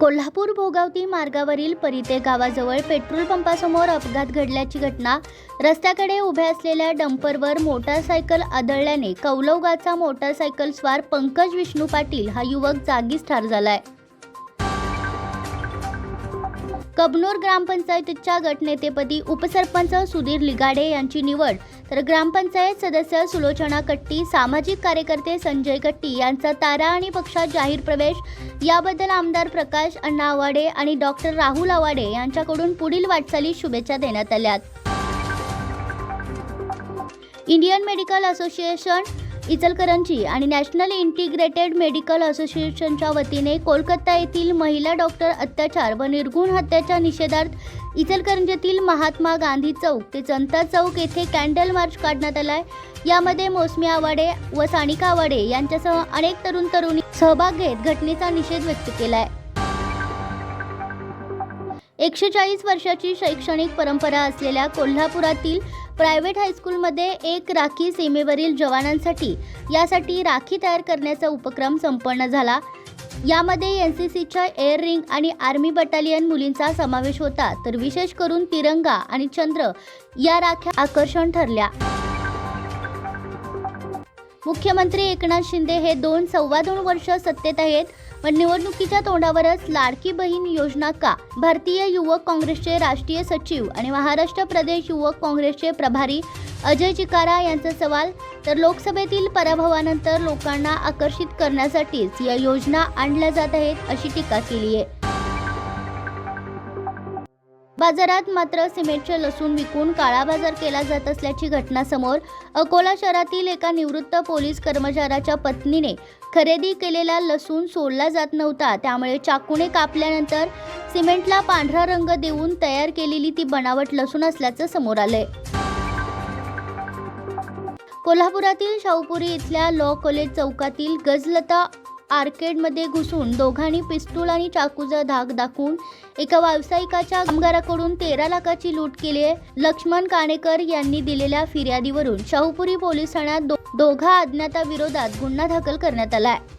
कोल्हापूर भोगावती मार्गावरील परिते गावाजवळ पेट्रोल पंपासमोर अपघात घडल्याची घटना. रस्त्याकडे उभ्या असलेल्या डंपरवर मोटारसायकल आदळल्याने कौलवगाचा मोटारसायकल स्वार पंकज विष्णू पाटील हा युवक जागीच ठार झालाय. कबनूर ग्रामपंचायतीच्या गटनेतेपदी उपसरपंच सुधीर लिगाडे यांची निवड. तर ग्रामपंचायत सदस्य सुलोचना कट्टी सामाजिक कार्यकर्ते संजय कट्टी यांचा तारा आणि पक्षात जाहीर प्रवेश. याबद्दल आमदार प्रकाश अण्णा आवाडे आणि डॉक्टर राहुल आवाडे यांच्याकडून पुढील वाटचाली शुभेच्छा देण्यात आल्यात. इंडियन मेडिकल असोसिएशन इचलकरंजी आणि नॅशनल इंटिग्रेटेड मेडिकल असोसिएशनच्या वतीने कोलकाता येथील महिला डॉक्टर अत्याचार व निर्गुण हत्याच्या निषेधार्थ इचलकरंजीतील महात्मा गांधी चौक ते जनता चौक येथे कॅन्डल मार्च काढण्यात आला आहे यामध्ये मोसमी आवाडे व सानिका आवाडे यांच्यासह अनेक तरुण तरुणी सहभाग घेत घटनेचा निषेध व्यक्त केला आहे एकशे चाळीस वर्षाची शैक्षणिक परंपरा असलेल्या कोल्हापुरातील प्रायव्हेट हायस्कूलमध्ये एक राखी सीमेवरील जवानांसाठी यासाठी राखी तयार करण्याचा उपक्रम संपन्न झाला. यामध्ये एन सी सीच्या एअर रिंग आणि आर्मी बटालियन मुलींचा समावेश होता. तर विशेष करून तिरंगा आणि चंद्र या राख्या आकर्षण ठरल्या. मुख्यमंत्री एकनाथ शिंदे हे दोन सव्वा दोन वर्ष सत्तेत आहेत. पण निवडणुकीच्या तोंडावरच लाडकी बहीण योजना का? भारतीय युवक काँग्रेसचे राष्ट्रीय सचिव आणि महाराष्ट्र प्रदेश युवक काँग्रेसचे प्रभारी अजय चिकारा यांचा सवाल तर लोकसभेतील पराभवानंतर लोकांना आकर्षित करण्यासाठीच या योजना आणल्या जात आहेत अशी टीका केली आहे. बाजारात मात्र सिमेंटचे लसूण विकून काळा बाजार केला जात असल्याची घटना समोर अकोला शहरातील एका निवृत्त पोलीस कर्मचाऱ्याच्या पत्नीने खरेदी केलेला लसूण सोडला जात नव्हता. त्यामुळे चाकूने कापल्यानंतर सिमेंटला पांढरा रंग देऊन तयार केलेली ती बनावट लसूण असल्याचं समोर आलंय. कोल्हापुरातील शाहूपुरी इथल्या लॉ कॉलेज चौकातील गजलता आर्केडमध्ये घुसून दोघांनी पिस्तूल आणि चाकूचा धाक दाखवून एका व्यावसायिकाच्या कामगाराकडून तेरा लाखाची लूट केली आहे. लक्ष्मण काणेकर यांनी दिलेल्या फिर्यादीवरून शाहूपुरी पोलीस ठाण्यात दो- दोघा अज्ञाताविरोधात गुन्हा दाखल करण्यात आला आहे.